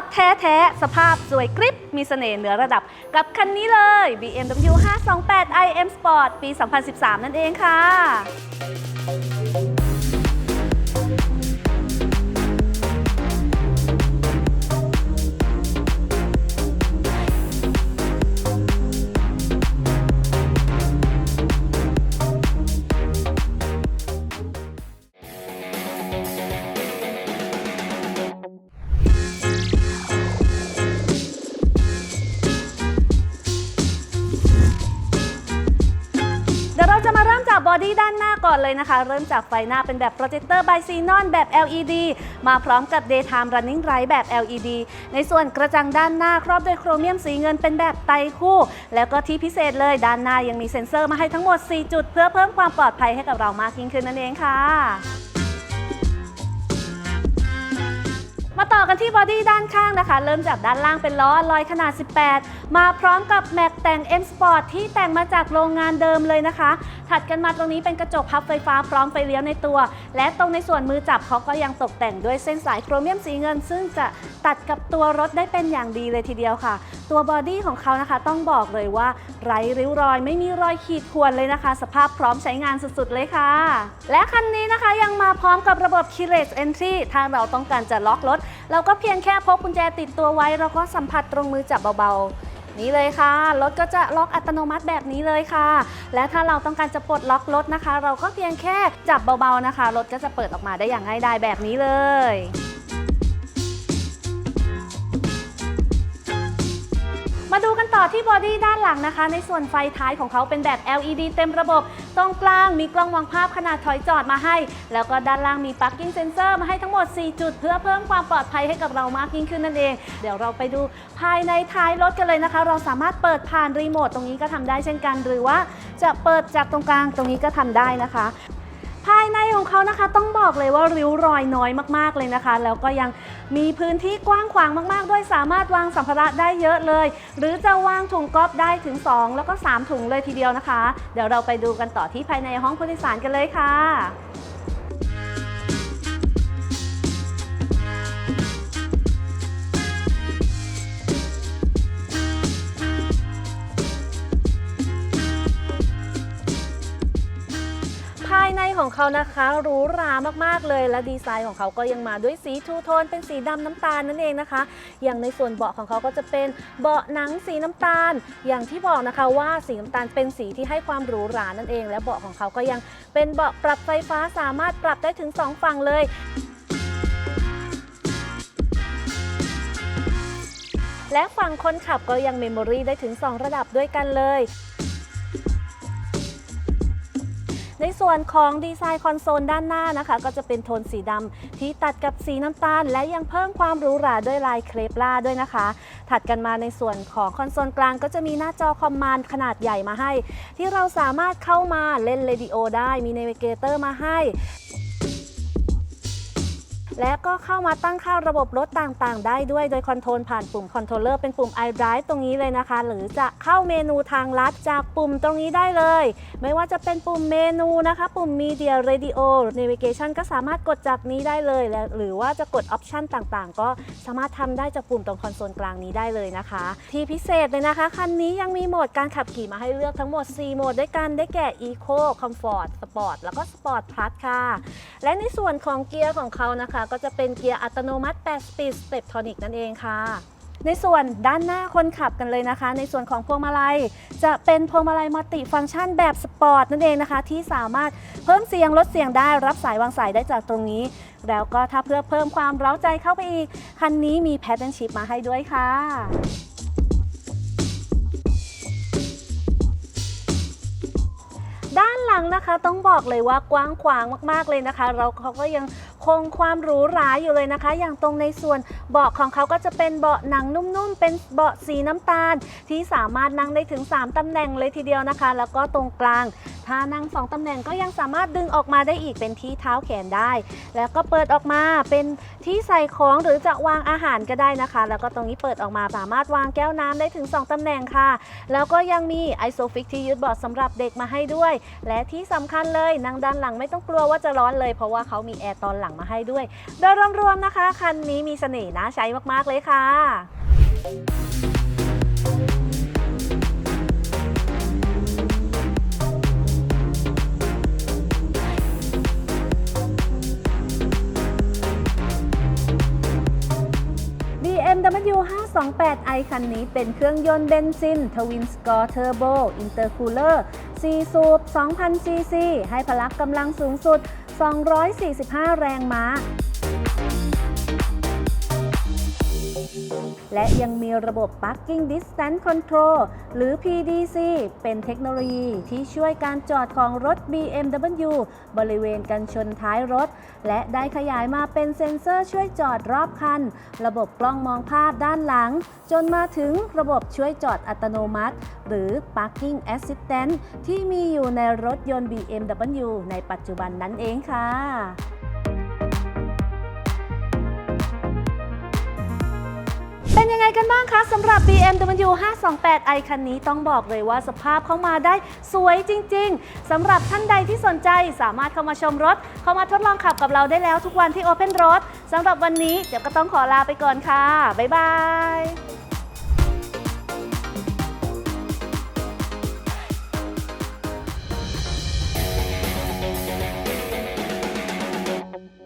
ดแท้ๆ สภาพสวยกริบ มีเสน่ห์เหนือระดับ กับคันนี้เลย BMW 528 iM Sport ปี 2013 นั่นเองค่ะ บอดี้ด้านหน้าก่อนเลยนะคะ เริ่มจากไฟหน้าเป็นแบบโปรเจคเตอร์ไบซีนอนแบบ LED มาพร้อมกับ Daytime Running Light แบบ LED ในส่วนกระจังด้านหน้าครอบด้วยโครเมียมสีเงินเป็นแบบไตคู่ แล้วก็ที่พิเศษเลยด้านหน้ายังมีเซ็นเซอร์มาให้ทั้งหมด 4 จุด เพื่อเพิ่มความปลอดภัยให้กับเรามากยิ่งขึ้นนั่นเองค่ะ ต่อกันที่บอดี้ด้านข้างนะคะ เริ่มจากด้านล่างเป็นล้อลอยขนาด 18 มาพร้อมกับแม็กแต่ง M Sport ที่แต่งมาจากโรงงานเดิมเลยนะคะ ถัดกันมาตรงนี้เป็นกระจกพับไฟฟ้าพร้อมไฟเลี้ยวในตัว และตรงในส่วนมือจับเขาก็ยังตกแต่งด้วยเส้นสายโครเมียมสีเงิน ซึ่งจะตัดกับตัวรถได้เป็นอย่างดีเลยทีเดียวค่ะ ตัวบอดี้ของเขานะคะ ต้องบอกเลยว่าไร้ริ้วรอยไม่มีรอยขีดข่วนเลยนะคะ สภาพพร้อมใช้งานสุดๆเลยค่ะ และคันนี้นะคะยังมาพร้อมกับระบบ Keyless Entry ถ้าเราต้องการจะล็อกรถเราก็เพียงแค่พกกุญแจติดตัวไว้ แล้วก็สัมผัสตรงมือจับเบาๆ นี่เลยค่ะ รถก็จะล็อกอัตโนมัติแบบนี้เลยค่ะ และถ้าเราต้องการจะปลดล็อกรถนะคะ เราก็เพียงแค่จับเบาๆนะคะ รถก็จะเปิดออกมาได้อย่างง่ายดายแบบนี้เลย มาดูกันต่อที่บอดี้ด้านหลังนะคะ ในส่วนไฟท้ายของเขาเป็นแบบ LED เต็มระบบ ตรงกลางมีกล้องวางภาพขนาดถอยจอดมาให้ แล้วก็ด้านล่างมี Parking Sensor มาให้ทั้งหมด 4 จุด เพื่อเพิ่มความปลอดภัยให้กับเรามากยิ่งขึ้นนั่นเอง เดี๋ยวเราไปดูภายในท้ายรถกันเลยนะคะ เราสามารถเปิดผ่านรีโมทตรงนี้ก็ทำได้เช่นกัน หรือว่าจะเปิดจากตรงกลางตรงนี้ก็ทำได้นะคะ ภายในของเขานะคะ ต้องบอกเลยว่าริ้วรอยน้อยมากๆเลยนะคะ แล้วก็ยังมีพื้นที่กว้างขวางมากๆ ด้วยสามารถวางสัมภาระได้เยอะเลย หรือจะวางถุงก๊อฟได้ถึง 2 แล้วก็ 3 ถุงเลยทีเดียวนะคะ เดี๋ยวเราไปดูกันต่อที่ภายในห้องผู้โดยสารกันเลยค่ะ ของเขานะคะหรูหรามากๆเลย และดีไซน์ของเขาก็ยังมาด้วยสีทูโทนเป็นสีดำน้ำตาลนั่นเองนะคะ อย่างในส่วนเบาะของเขาก็จะเป็นเบาะหนังสีน้ำตาล อย่างที่บอกนะคะว่าสีน้ำตาลเป็นสีที่ให้ความหรูหรานั่นเอง และเบาะของเขาก็ยังเป็นเบาะปรับไฟฟ้าสามารถปรับได้ถึง 2 ฝั่งเลยและฝั่งคนขับก็ยังเมมโมรีได้ถึง 2 ระดับด้วยกันเลย ในส่วนของดีไซน์คอนโซลด้านหน้านะคะ ก็จะเป็นโทนสีดำที่ตัดกับสีน้ำตาล และยังเพิ่มความหรูหราด้วยลายเครปล่าด้วยนะคะ ถัดกันมาในส่วนของคอนโซลกลางก็จะมีหน้าจอคอมมานด์ขนาดใหญ่มาให้ ที่เราสามารถเข้ามาเล่นเรดิโอได้มีเนวิเกเตอร์มาให้ และก็เข้ามาตั้งค่าระบบรถต่างๆ ได้ด้วยโดยคอนโทรลผ่านปุ่มคอนโทรลเลอร์เป็นปุ่ม iDrive ตรงนี้เลยนะคะ หรือจะเข้าเมนูทางลัดจากปุ่มตรงนี้ได้เลย ไม่ว่าจะเป็นปุ่มเมนูนะคะ ปุ่ม Media Radio Navigation ก็สามารถกดจากนี้ได้เลยและหรือว่าจะกดออปชันต่างๆ ก็สามารถทำได้จากปุ่มตรงคอนโซลกลางนี้ได้เลยนะคะ ที่พิเศษเลยนะคะคันนี้ยังมีโหมดการขับขี่มาให้เลือกทั้งหมด 4 โหมดด้วยกันได้แก่ Eco Comfort Sport แล้วก็ Sport Plus ค่ะและในส่วนของเกียร์ของเขานะคะก็จะเป็นเกียร์อัตโนมัติ8 Speed Step Tonic นั่นเองค่ะ ในส่วนด้านหน้าคนขับกันเลยนะคะ ในส่วนของพวงมาลัย จะเป็นพวงมาลัยมัลติฟังก์ชันแบบสปอร์ตนั่นเองนะคะ ที่สามารถเพิ่มเสียงลดเสียงได้รับสายวางสายได้จากตรงนี้ แล้วก็ถ้าเพื่อเพิ่มความเร้าใจเข้าไปอีก คันนี้มีแพทเทิร์นชิพมาให้ด้วยค่ะด้านหลังนะคะต้องบอกเลยว่ากว้างขวางมากๆเลยนะคะ เราเขาก็ยัง คงความหรูหราอยู่เลยนะคะ อย่างตรงในส่วนเบาะของเขาก็จะเป็นเบาะหนังนุ่มๆ เป็นเบาะสีน้ำตาล ที่สามารถนั่งได้ถึง 3ตำแหน่งเลยทีเดียวนะคะ แล้วก็ตรงกลาง ถ้านั่ง 2ตำแหน่งก็ยังสามารถดึงออกมาได้อีกเป็นที่เท้าแขนได้ แล้วก็เปิดออกมาเป็นที่ใส่ของหรือจะวางอาหารก็ได้นะคะ แล้วก็ตรงนี้เปิดออกมาสามารถวางแก้วน้ำได้ถึง 2ตำแหน่งค่ะ แล้วก็ยังมีไอโซฟิกที่ยึดเบาะสำหรับเด็กมาให้ด้วย และที่สำคัญเลยนั่งด้านหลังไม่ต้องกลัวว่าจะร้อนเลย เพราะว่าเขามีแอร์ตอนหลังมาให้ด้วย โดยรวมๆนะคะ คันนี้มีเสน่ห์น่าใช้มากๆเลยค่ะ BMW 528i คันนี้เป็นเครื่องยนต์เบนซิน Twin Score Turbo Intercooler 4 สูบ 2,000ซีซีให้พละกำลังสูงสุด 245 แรงม้า และยังมีระบบ Parking Distance Control หรือ PDC เป็นเทคโนโลยีที่ช่วยการจอดของรถ BMW บริเวณกันชนท้ายรถ และได้ขยายมาเป็นเซ็นเซอร์ช่วยจอดรอบคัน ระบบกล้องมองภาพด้านหลัง จนมาถึงระบบช่วยจอดอัตโนมัติ หรือ Parking Assistant ที่มีอยู่ในรถยนต์ BMW ในปัจจุบันนั้นเองค่ะ เป็นยังไงกันบ้างคะสำหรับ BMW 528i คันนี้ต้องบอกเลยว่าสภาพเข้ามาได้สวยจริง ๆสำหรับท่านใดที่สนใจสามารถเข้ามาชมรถ เข้ามาทดลองขับกับเราได้แล้วทุกวันที่ Open Road สำหรับวันนี้เดี๋ยวก็ต้องขอลาไปก่อนค่ะ บ๊ายบาย